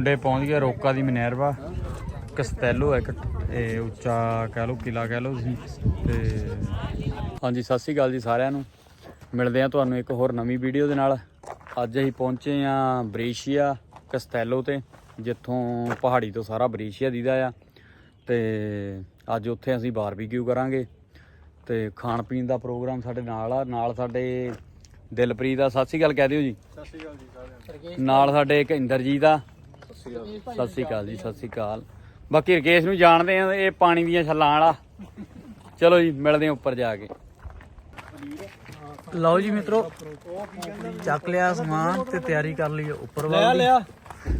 ਮੁੰਡੇ ਪਹੁੰਚ ਗਏ ਰੋਕਾ ਦੀ ਮਨੇਰਵਾ। ਕਸਤੈਲੋ ਹੈ ਇੱਕ ਇਹ ਉੱਚਾ ਕਹਿ ਲਓ ਕਿਲਾ ਕਹਿ ਲਓ ਤੁਸੀਂ ਤੇ ਹਾਂਜੀ ਸਤਿ ਸ੍ਰੀ ਅਕਾਲ ਜੀ ਸਾਰਿਆਂ ਨੂੰ। ਮਿਲਦੇ ਆ ਤੁਹਾਨੂੰ ਇੱਕ ਹੋਰ ਨਵੀਂ ਵੀਡੀਓ ਦੇ ਨਾਲ। ਅੱਜ ਅਸੀਂ ਪਹੁੰਚੇ ਆ ਬ੍ਰੇਸ਼ੀਆ ਕਸਤੈਲੋ ਤੇ ਜਿੱਥੋਂ ਪਹਾੜੀ ਤੋਂ ਸਾਰਾ ਬ੍ਰੇਸ਼ੀਆ ਦੀਦਾ ਆ। ਤੇ ਅੱਜ ਉੱਥੇ ਅਸੀਂ ਬਾਰਬੀਕਿਊ ਕਰਾਂਗੇ। ਤੇ ਖਾਣ ਪੀਣ ਦਾ ਪ੍ਰੋਗਰਾਮ ਸਾਡੇ ਨਾਲ ਆ ਨਾਲ ਸਾਡੇ ਦਿਲਪ੍ਰੀਤ ਆ। ਸਤਿ ਸ੍ਰੀ ਅਕਾਲ ਕਹਿ ਦਿਓ ਜੀ। ਸਤਿ ਸ਼੍ਰੀ ਅਕਾਲ ਜੀ ਸਾਰਿਆਂ ਨਾਲ ਸਾਡੇ ਇੱਕ ਇੰਦਰਜੀਤ ਆ। ਸਤਿ ਸ਼੍ਰੀ ਅਕਾਲ ਜੀ ਸਤਿ ਸ੍ਰੀ ਅਕਾਲ। ਬਾਕੀ ਰਕੇਸ਼ ਨੂੰ ਜਾਣਦੇ ਆ ਇਹ ਪਾਣੀ ਦੀਆਂ ਛੱਲਾਂ ਵਾਲਾ। ਚਲੋ ਜੀ ਮਿਲਦੇ ਆ ਉੱਪਰ ਜਾ ਕੇ। ਲਓ ਜੀ ਮਿੱਤਰੋ ਚੱਕ ਲਿਆ ਸਮਾਨ ਤੇ ਤਿਆਰੀ ਕਰ ਲਈ ਉੱਪਰ ਵੱਲ ਲਿਆ ਲਿਆ ਤੇ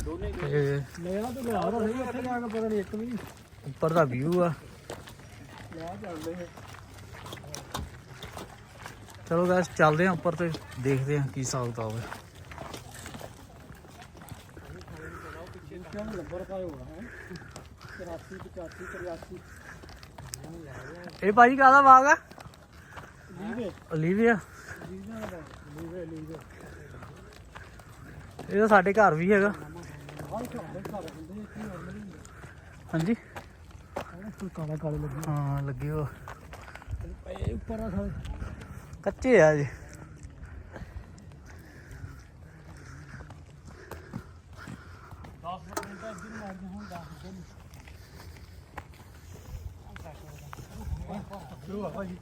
ਲਿਆ ਤੇ ਲਿਆ ਤਾਂ ਸਹੀ ਉੱਥੇ ਜਾ ਕੇ ਪਤਾ ਨਹੀਂ ਇੱਕ ਵੀ ਉੱਪਰ ਦਾ ਵਿਊ ਆ। ਚਲੋ ਗਾਇਸ ਚੱਲਦੇ ਆ ਉੱਪਰ ਤੇ ਦੇਖਦੇ ਆ ਕੀ ਹਿਸਾਬ ਕਿਤਾਬ ਹੈ ਕਿਉਂ ਲੱਭਰ ਪਾਏ ਹੋਣਾ ਹੈ 84 85 83 ਇਹ ਭਾਜੀ ਕਾਹਦਾ ਬਾਗ ਆ? ਲੀਵੇ ਲੀਵੇ ਲੀਵੇ ਲੀਵੇ ਇਹ ਤਾਂ ਸਾਡੇ ਘਰ ਵੀ ਹੈਗਾ। ਹਾਂਜੀ? ਕਾਲਾ ਕਾਲੇ ਲੱਗੇ ਹਾਂ, ਲੱਗੇ ਹੋ ਉੱਪਰ ਕੱਚੇ ਆ ਜੀ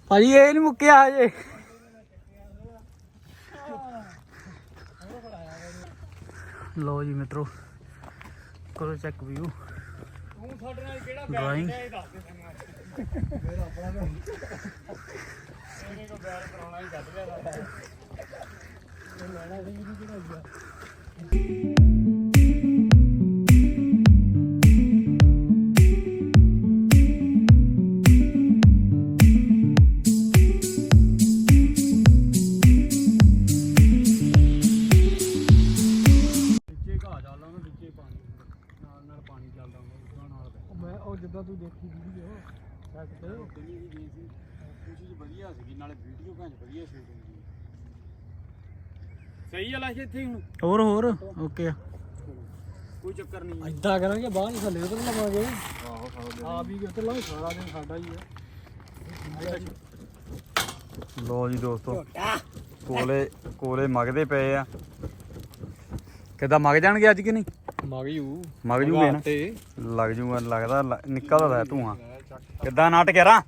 ਭਾਜੀ, ਇਹ ਨਹੀਂ ਮੁੱਕਿਆ ਹਜੇ। ਲੋ ਜੀ ਮਿੱਤਰੋ, ਕਰੋ ਚੈੱਕ ਵਿਊ ਤੂੰ ਸਾਡੇ ਨਾਲ ਕਿਹੜਾ ਡਰਾਇੰਗ ਇਹ ਦੱਸ ਦੇ ਸਾਨੂੰ ਮੇਰਾ ਆਪਣਾ ਤਾਂ ਮੇਰੇ ਕੋ ਬੈਰ ਕਰਾਉਣਾ ਹੀ ਕੱਢ ਲਿਆ ਸਾਡਾ ਇਹ ਲੈਣਾ ਸੀ ਵੀ ਕਿਹੜਾ ਗਿਆ ਇੱਥੇ ਹੁਣ। ਹੋਰ ਹੋਰ। ਓਕੇ। ਆ ਕੋਈ ਚੱਕਰ ਨਹੀਂ ਇਦਾਂ ਕਰਾਂਗੇ ਬਾਹਰ ਨੂੰ ਥੱਲੇ ਉਤਰ ਲਵਾਂਗੇ। ਆ ਵੀ ਉਤਰ ਲਾਂਗੇ ਸਾਰਾ ਦਿਨ ਸਾਡਾ ਹੀ ਹੈ। ਲੋ ਜੀ ਦੋਸਤੋ ਕੋਲੇ ਕੋਲੇ ਮਗਦੇ ਪਏ ਆ। ਕਿੱਦਾਂ ਮਗ ਜਾਣਗੇ ਅੱਜ ਕਿ ਨਹੀਂ? ਮਗ ਯੂ ਮਗ ਜੂਗੇ ਨਾ? ਤੇ ਲੱਗ ਜੂਗਾ ਲੱਗਦਾ ਨਿਕਲਦਾ ਹੈ ਧੂਆਂ। ਕਿੱਦਾਂ ਨਾਟ ਕਰਾਂ?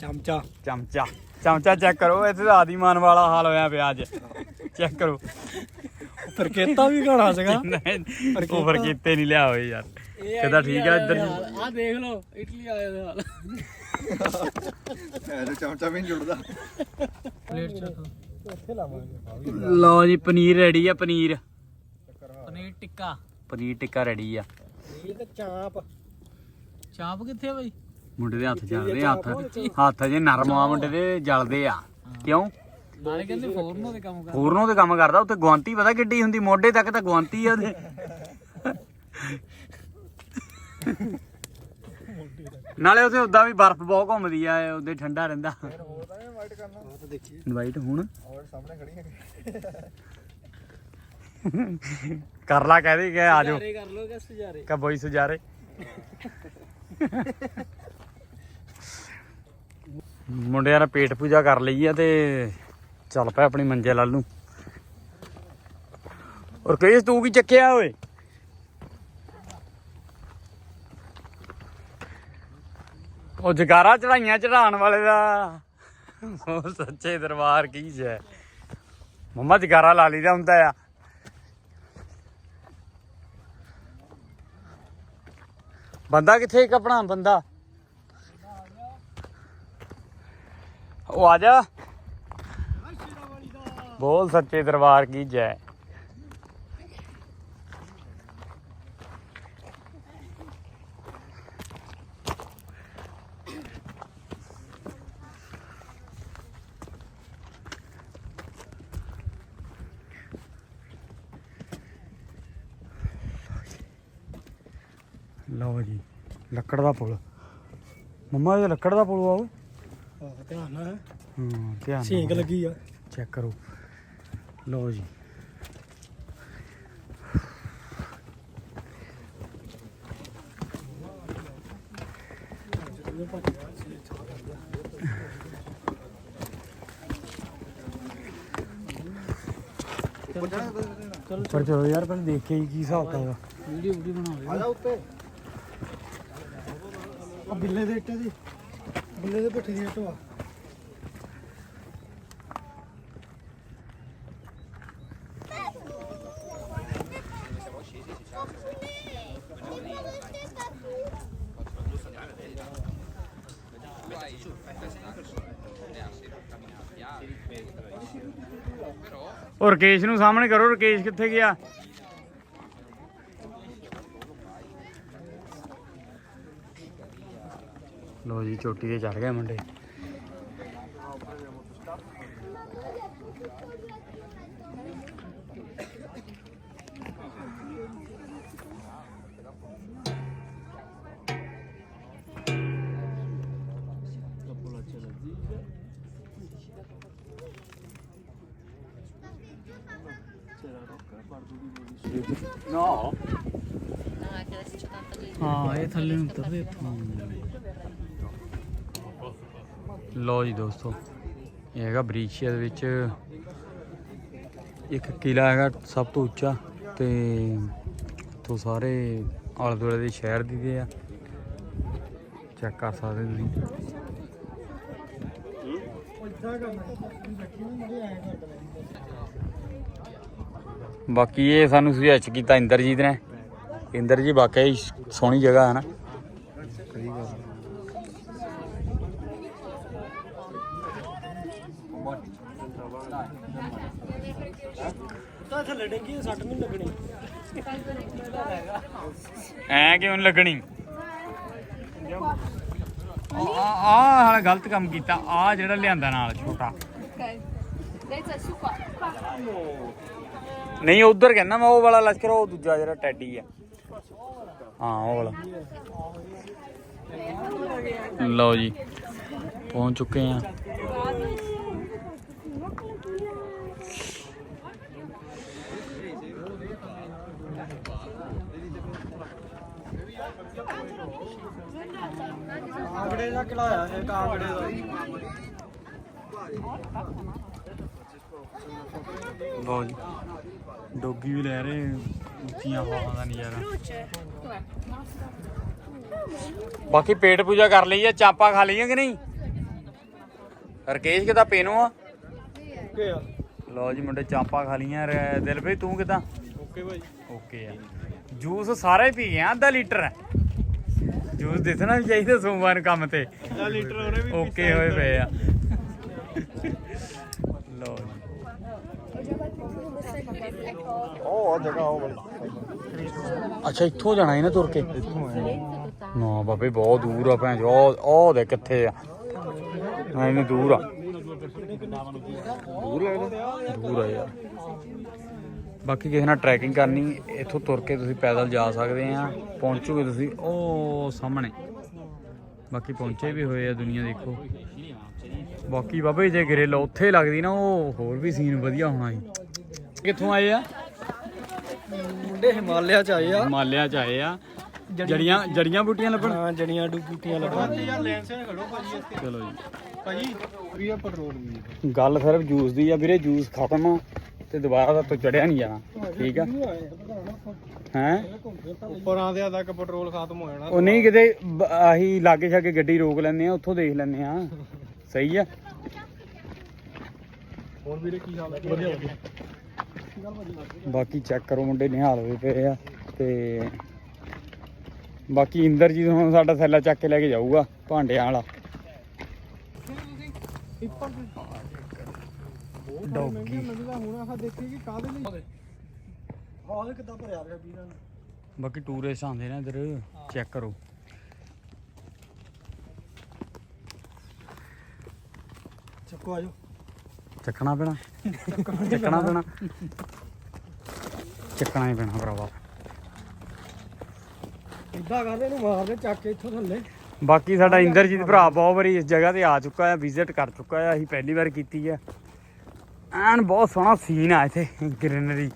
ਚਮਚਾ। ਚਮਚਾ। ਚਮਚਾ ਚੈੱਕ ਕਰੋ ਇੱਥੇ ਤਾਂ ਆਦੀਮਾਨ ਵਾਲਾ ਹਾਲ ਹੋਇਆ ਪਿਆ ਅੱਜ। ਚੈੱਕ ਕਰੋ। ਫਿਰ ਕੇਤਾ ਵੀ ਘਣਾ ਸੀਗਾ। ਨਹੀਂ, ਉਹ ਫਿਰ ਕੀਤੇ ਨਹੀਂ ਲਿਆ ਹੋਏ ਯਾਰ। ਕਿੱਦਾਂ ਠੀਕ ਆ ਇੱਧਰ? ਆ ਦੇਖ ਲਓ ਇਟਲੀ ਵਾਲੇ ਦੇ ਹਾਲ ਇਹ ਚਮਚਾ ਵੀ ਨਹੀਂ ਜੁੜਦਾ। ਪਲੇਟ ਚ ਇੱਥੇ ਲਾਵਾਂਗੇ। ਲਓ ਜੀ ਪਨੀਰ ਰੈਡੀ ਆ ਪਨੀਰ। ਪਨੀਰ ਟਿੱਕਾ। ਪਨੀਰ ਟਿੱਕਾ ਰੈਡੀ ਆ। ਇਹ ਤਾਂ ਚਾਂਪ। ਚਾਂਪ ਕਿੱਥੇ ਆ ਬਾਈ? ਮੁੰਡੇ ਦੇ ਹੱਥ ਜਲਦੇ ਆ, ਹੱਥ ਹੱਥ ਜੇ ਨਰਮ ਆ ਮੁੰਡੇ ਦੇ ਜਲਦੇ ਆ। ਕਿਉਂ? ਨਾਲੇ ਕਹਿੰਦੇ ਫੋਰਨੋ ਦੇ ਕੰਮ ਕਰਦਾ। ਉੱਤੇ ਗਵਾਂਤੀ ਪਤਾ ਕਿੱਡੀ ਹੁੰਦੀ ਮੋਢੇ ਤੱਕ ਤਾਂ ਗਵਾਂਤੀ ਆ ਉਹਦੇ। ਨਾਲੇ ਉੱਥੇ ਉਦਾਂ ਵੀ ਬਰਫ਼ ਬਹੁਤ ਘੁੰਮਦੀ ਆ ਉਹਦੇ ਠੰਡਾ ਰਹਿੰਦਾ। ਵਾਈਟ ਕਰਨਾ ਉਹ ਤਾਂ ਦੇਖੀਏ ਵਾਈਟ ਹੁਣ। ਔਰ ਸਾਹਮਣੇ ਖੜੀ ਹੈ ਕਰ ਲਾ ਕਹਦੇ ਕਿ ਆ ਜਾਓ। ਕਰ ਲੋ ਕਿ ਸਜਾਰੇ? ਕਾ ਬੋਈ ਸੁਜਾਰੇ। ਮੁੰਡਿਆਂ ਨੇ ਪੇਟ ਪੂਜਾ ਕਰ ਲਈ ਆ ਤੇ ਚੱਲ ਪਿਆ ਆਪਣੀ ਮੰਜੇ ਲੱਲ। ਨੂੰ ਔਰ ਕੇਸ ਤੂੰ ਕੀ ਚੱਕਿਆ ਓਏ? ਉਹ ਜਗਾਰਾ ਚੜਾਈਆਂ ਚੜਾਉਣ ਵਾਲੇ ਦਾ। ਉਹ ਸੱਚੇ ਦਰਬਾਰ ਕੀ ਜੈ ਮੰਮਾ ਜਗਾਰਾ ਲਾ ਲਈਦਾ ਹੁੰਦਾ ਆ। ਬੰਦਾ ਕਿੱਥੇ ਇੱਕ ਆਪਣਾ? ਬੰਦਾ। ਉਹ ਆ ਜਾ। ਬੋਲ ਸੱਚੇ ਦਰਬਾਰ ਕੀ ਜੈ। ਲਓ ਜੀ ਲੱਕੜ ਦਾ ਪੁਲ। ਮੰਮਾ ਇਹ ਲੱਕੜ ਦਾ ਪੁਲ ਆ ਉਹ? ਧਿਆਨ ਨਾਲ। ਹਾਂ ਧਿਆਨ ਛੇਕ ਲੱਗੀ ਆ। ਚੈੱਕ ਕਰੋ। ਲਓ ਜੀ। ਪਰ ਚਲੋ ਯਾਰ ਪਹਿਲਾਂ ਦੇਖ ਕੇ ਕੀ ਹਿਸਾਬ ਤਾਗਾ ਵੀਡੀਓ ਵੀਡੀਓ ਬਣਾ ਲੈ ਆ ਉੱਤੇ। ਆ ਬਿੱਲੇ ਦੇ ਇੱਟੇ ਦੀ। ਬਿੱਲੇ ਦੇ ਭੱਠੀ ਦੀ ਇੱਟ ਵਾ ਆ ਉਹ ਰਕੇਸ਼ ਨੂੰ ਸਾਹਮਣੇ ਕਰੋ, ਰਕੇਸ਼ ਕਿੱਥੇ ਗਿਆ? ਲੋ ਜੀ, ਚੋਟੀ ਤੇ ਚੜ ਗਏ ਮੁੰਡੇ। No, ਹਾਂ ਇਹ ਥੱਲੇ ਨੂੰ ਉਤਰਦੇ ਇੱਥੋਂ। ਲੋ ਜੀ ਦੋਸਤੋ ਇਹ ਹੈਗਾ ਬਰੀਸ਼ੀਆ ਦੇ ਵਿੱਚ ਇੱਕ ਕਿਲਾ ਹੈਗਾ ਸਭ ਤੋਂ ਉੱਚਾ ਤੇ ਤੋਂ ਸਾਰੇ ਆਲੇ ਦੁਆਲੇ ਦੇ ਸ਼ਹਿਰ ਦਿਖਦੇ ਆ। ਚੈੱਕ ਕਰ ਸਕਦੇ ਤੁਸੀਂ। ਬਾਕੀ ਇਹ ਸਾਨੂੰ ਸੁਝਾਅ ਕੀਤਾ ਇੰਦਰਜੀਤ ਨੇ। ਇੰਦਰ ਜੀ ਵਾਕਿਆ ਸੋਹਣੀ ਜਗ੍ਹਾ ਹੈ ਨਾ। ਤਾਂ ਥੱਲੇ ਡੰਗੀ ਸੱਟ ਨਹੀਂ ਲੱਗਣੀ ਐ ਕਿਉਂ ਨੀ ਲੱਗਣੀ? ਆ ਆ ਹਾਲੇ ਗਲਤ ਕੰਮ ਕੀਤਾ। ਆ ਜਿਹੜਾ ਲਿਆਂਦਾ ਨਾਲ, ਛੋਟਾ। Ok. Dai, su qua. qua. ਨਹੀਂ ਉਧਰ ਕਹਿੰਦਾ ਮੈਂ ਉਹ ਵਾਲਾ ਲਸ਼ਕਰ ਉਹ ਦੂਜਾ ਜਿਹੜਾ ਟੈਡੀ ਆ ਹਾਂ ਉਹ ਵਾਲਾ ਲਓ ਜੀ ਪਹੁੰਚ ਚੁੱਕੇ ਆ ਕਾਂਗੜੇ ਦਾ ਕਿਲਾ ਆ ਇਹ ਕਾਂਗੜੇ ਦਾ ਲਓ ਜੀ। ਡੋਗੀ ਵੀ ਲੈ ਰਹੇ ਉੱਚੀਆਂ ਹਵਾਵਾਂ ਦਾ ਨਜ਼ਾਰਾ। ਬਾਕੀ ਪੇਟ ਪੂਜਾ ਕਰ ਲਈ ਆ ਚਾਪਾ ਖਾ ਲਈਆਂ ਕਿ ਨਹੀਂ? ਰਕੇਸ਼ ਕਿਦਾ ਪੇਨੋ ਆ? ਲਓ ਜੀ ਮੁੰਡੇ ਚਾਪਾ ਖਾ ਰ- ਦਿਲ ਭਈ ਤੂੰ ਕਿਦਾਂ? ਓਕੇ ਭਾਈ। ਓਕੇ ਆ। ਜੂਸ ਸਾਰੇ ਪੀ ਗਏ ਆ ਅੱਧਾ ਲੀਟਰ ਜੂਸ ਦਿਸਣਾ ਵੀ ਚਾਹੀਦਾ ਸੋਮਵਾਰ ਕੰਮ ਤੇ। ਅੱਧਾ ਲੀਟਰ ਉਹਨੇ ਵੀ ਓਕੇ ਹੋਏ ਪਏ ਆ ਲਓ ਜੀ ਉਹ ਜਗ੍ਹਾ ਉਹ ਅੱਛਾ, ਇੱਥੋਂ ਜਾਣਾ ਹੈ ਨਾ ਤੁਰ ਕੇ? ਨਾ ਬਾਬੇ, ਬਹੁਤ ਦੂਰ ਆ ਭੈਣ ਚੋ ਉਹ ਉਹ ਦੇ ਕਿੱਥੇ ਆ। ਐਵੇਂ ਦੂਰ ਆ। ਦੂਰ ਲੱਗਦਾ ਦੂਰ ਆ ਯਾਰ। ਬਾਕੀ ਕਿਸੇ ਨਾਲ ਟਰੈਕਿੰਗ ਕਰਨੀ, ਇੱਥੋਂ ਤੁਰ ਕੇ ਤੁਸੀਂ ਪੈਦਲ ਜਾ ਸਕਦੇ ਆ। ਪਹੁੰਚੋਗੇ ਤੁਸੀਂ, ਉਹ ਸਾਹਮਣੇ। ਬਾਕੀ ਪਹੁੰਚੇ ਵੀ ਹੋਏ ਆ ਦੁਨੀਆ ਦੇਖੋ। ਬਾਕੀ ਬਾਬੇ, ਜੇ ਗਰੇਲਾ ਉੱਥੇ ਲੱਗਦੀ ਨਾ, ਉਹ ਹੋਰ ਵੀ ਸੀਨ ਵਧੀਆ ਹੋਣਾ ਸੀ। ਕਿੱਥੋਂ ਆਏ ਆ? ਮੁੰਡੇ ਹਿਮਾਲਿਆ ਚ ਆਏ ਆ। ਹਿਮਾਲਿਆ ਚ ਆਏ ਆ। ਜੜੀਆਂ ਜੜੀਆਂ ਬੂਟੀਆਂ। ਲੱਭਣ? ਹਾਂ ਜੜੀਆਂ ਡੂ ਬੂਟੀਆਂ ਲੱਭਣ। ਯਾਰ ਲੈਂਸ ਨਾਲ ਖੜੋ ਭਾਜੀ ਇੱਥੇ। ਚਲੋ ਜੀ। ਭਾਜੀ ਫ੍ਰੀ ਆ ਪੈਟਰੋਲ ਵੀ ਗੱਲ ਸਿਰਫ ਜੂਸ ਦੀ ਆ ਵੀਰੇ ਜੂਸ ਖਤਮ ਆ ਤੇ ਦੁਬਾਰਾ ਤਾਂ ਤੋਂ ਚੜਿਆ ਨਹੀਂ ਜਾਣਾ। ਠੀਕ ਆ? ਹੈ? ਉੱਪਰ ਆਂਦਿਆਂ ਤੱਕ ਪੈਟਰੋਲ ਖਤਮ ਹੋ ਜਾਣਾ। ਉਹ ਨਹੀਂ ਕਿਤੇ ਆਹੀ ਲਾਗੇ ਛਾਗੇ ਗੱਡੀ ਰੋਕ ਲੈਂਦੇ ਆ ਉੱਥੋਂ ਦੇਖ ਲੈਂਦੇ ਆ। ਸਹੀ ਆ। ਹੋਰ ਵੀਰੇ ਕੀ ਹਾਲ ਹੈ ਵਧੀਆ ਵਧੀਆ। ਬਾਕੀ ਚੈੱਕ ਕਰੋ ਮੁੰਡੇ, ਨਿਹਾਲ ਹੋਏ ਪਏ ਆ ਤੇ ਬਾਕੀ ਇੰਦਰਜੀਤ ਹੁਣ ਸਾਡਾ ਥੈਲਾ ਚੱਕ ਕੇ ਲੈ ਕੇ ਜਾਊਗਾ ਭਾਂਡਿਆਂ ਵਾਲਾ। ਡੌਗੀ ਹੁਣ ਆਹ ਦੇਖੀ ਕਿ ਕਾਹਦੇ ਲਈ ਹਾਲ ਕਿੱਦਾਂ ਭਰਿਆ ਪਿਆ ਵੀਰਾਂ ਬਾਕੀ ਟੂਰਿਸਟ ਆਉਂਦੇ ਨੇ ਇੱਧਰ ਚੈੱਕ ਕਰੋ। ਚੱਕੋ ਆਜੋ ਚੱਕਣਾ ਪੈਣਾ। ਚੱਕਣਾ ਪੈਣਾ। ਚੱਕਣਾ ਹੀ ਪੈਣਾ ਭਰਾਵਾ। ਇਦਾਂ ਕਰਦੇ ਇਹਨੂੰ ਮਾਰਦੇ ਚੱਕ ਕੇ ਇੱਥੋਂ ਥੱਲੇ। ਬਾਕੀ ਸਾਡਾ ਇੰਦਰਜੀਤ ਭਰਾ ਬਹੁਤ ਵਾਰੀ ਇਸ ਜਗ੍ਹਾ ਤੇ ਆ ਚੁੱਕਾ ਹੈ ਵਿਜ਼ਿਟ ਕਰ ਚੁੱਕਾ ਹੈ ਅਸੀਂ ਪਹਿਲੀ ਵਾਰ ਕੀਤੀ ਹੈ। ਐਨ ਬਹੁਤ ਸੋਹਣਾ ਸੀਨ ਆ ਇੱਥੇ ਗ੍ਰੀਨਰੀ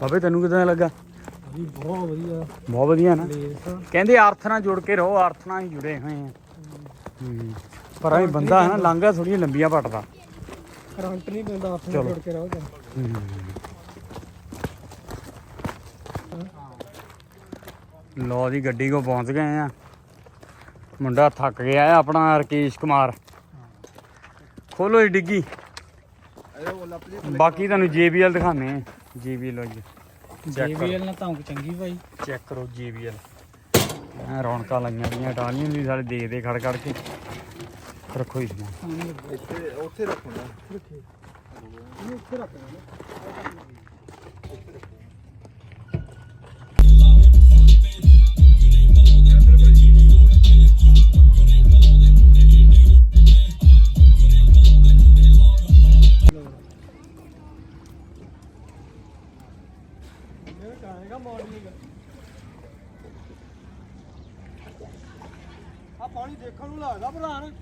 ਬਾਬੇ ਤੈਨੂੰ ਕਿਦਾਂ ਲੱਗਾ? ਵੀ ਬਹੁਤ ਵਧੀਆ। ਬਹੁਤ ਵਧੀਆ ਨਾ। ਪਲੇਸ ਕਹਿੰਦੇ ਅਰਥ ਨਾਲ ਜੁੜ ਕੇ ਰਹੋ ਅਰਥ ਨਾਲ ਹੀ ਜੁੜੇ ਹੋਏ ਆ। ਹੂੰ। ਪਰ ਇਹ ਬੰਦਾ ਹੈ ਨਾ ਲਾਂਘਾ ਥੋੜੀਆਂ ਲੰਬੀਆਂ ਪਟਦਾ। ਕਰੰਟ ਨਹੀਂ ਪੈਂਦਾ ਹੱਥ ਚਲੋ। ਨਾਲ ਜੁੜ ਕੇ ਰਹੋ ਤਾਂ ਲੋ ਦੀ ਗੱਡੀ ਕੋ ਪਹੁੰਚ ਗਏ ਆ। ਮੁੰਡਾ ਥੱਕ ਗਿਆ ਹੈ ਆਪਣਾ ਰਕੇਸ਼ ਕੁਮਾਰ। ਖੋਲੋ ਇਹ ਡਿੱਗੀ। ਬਾਕੀ ਤੁਹਾਨੂੰ JBL ਦਿਖਾਣੇ ਆ। JBL ਜੀ ਚੈੱਕ ਕਰੋ। JBL ਨਾਲ ਧੌਂਕ ਚੰਗੀ ਭਾਈ। ਚੈੱਕ ਕਰੋ JBL ਐ ਰੌਣਕਾਂ ਲਾਈਆਂ ਦੀਆਂ ਇਟਾਲੀਅਨ ਵੀ ਸਾਰੇ ਦੇ ਦੇ ਖੜ ਖੜ ਕੇ। ਰੱਖੋ ਇਸ ਨੂੰ। ਇੱਥੇ ਉੱਥੇ ਰੱਖਣਾ ਆਏਗਾ ਮਾਰਨਿੰਗ ਆ ਪਾਣੀ ਦੇਖਣ ਨੂੰ ਲੱਗਦਾ ਪ੍ਰਧਾਨ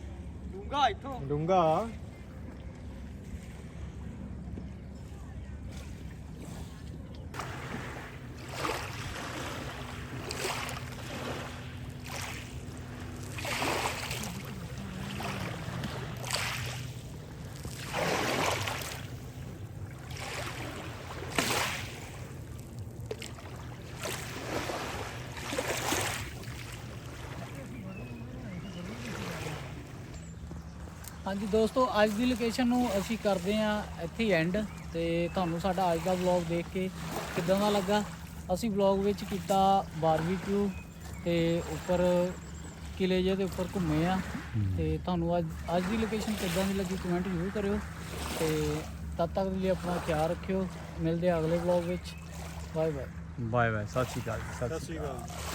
ਡੂੰਗਾ ਇੱਥੋਂ। ਡੂੰਗਾ ਹਾਂਜੀ ਦੋਸਤੋ ਅੱਜ ਦੀ ਲੋਕੇਸ਼ਨ ਨੂੰ ਅਸੀਂ ਕਰਦੇ ਹਾਂ ਇੱਥੇ ਐਂਡ ਤੇ ਤੁਹਾਨੂੰ ਸਾਡਾ ਅੱਜ ਦਾ ਵਲੌਗ ਦੇਖ ਕੇ ਕਿਦਾਂ ਦਾ ਲੱਗਾ। ਅਸੀਂ ਵਲੌਗ ਵਿੱਚ ਕੀਤਾ ਬਾਰਬੀਕਿਊ ਤੇ ਉੱਪਰ ਕਿਲੇ ਜਿਹੇ ਦੇ ਉੱਪਰ ਘੁੰਮੇ ਆ ਤੇ ਤੁਹਾਨੂੰ ਅੱਜ ਅੱਜ ਦੀ ਲੋਕੇਸ਼ਨ ਕਿਦਾਂ ਦੀ ਲੱਗੀ ਕਮੈਂਟ ਜ਼ਰੂਰ ਕਰਿਓ। ਤੇ ਤਦ ਤੱਕ ਦੇ ਲਈ ਆਪਣਾ ਖਿਆਲ ਰੱਖਿਓ। ਮਿਲਦੇ ਆ ਅਗਲੇ ਵਲੌਗ ਵਿੱਚ। ਬਾਏ ਬਾਏ ਬਾਏ ਬਾਏ ਸਤਿ ਸ਼੍ਰੀ ਅਕਾਲ ਜੀ, ਸਤਿ ਸ਼੍ਰੀ ਸਤਿ ਸ਼੍ਰੀ ਅਕਾਲ।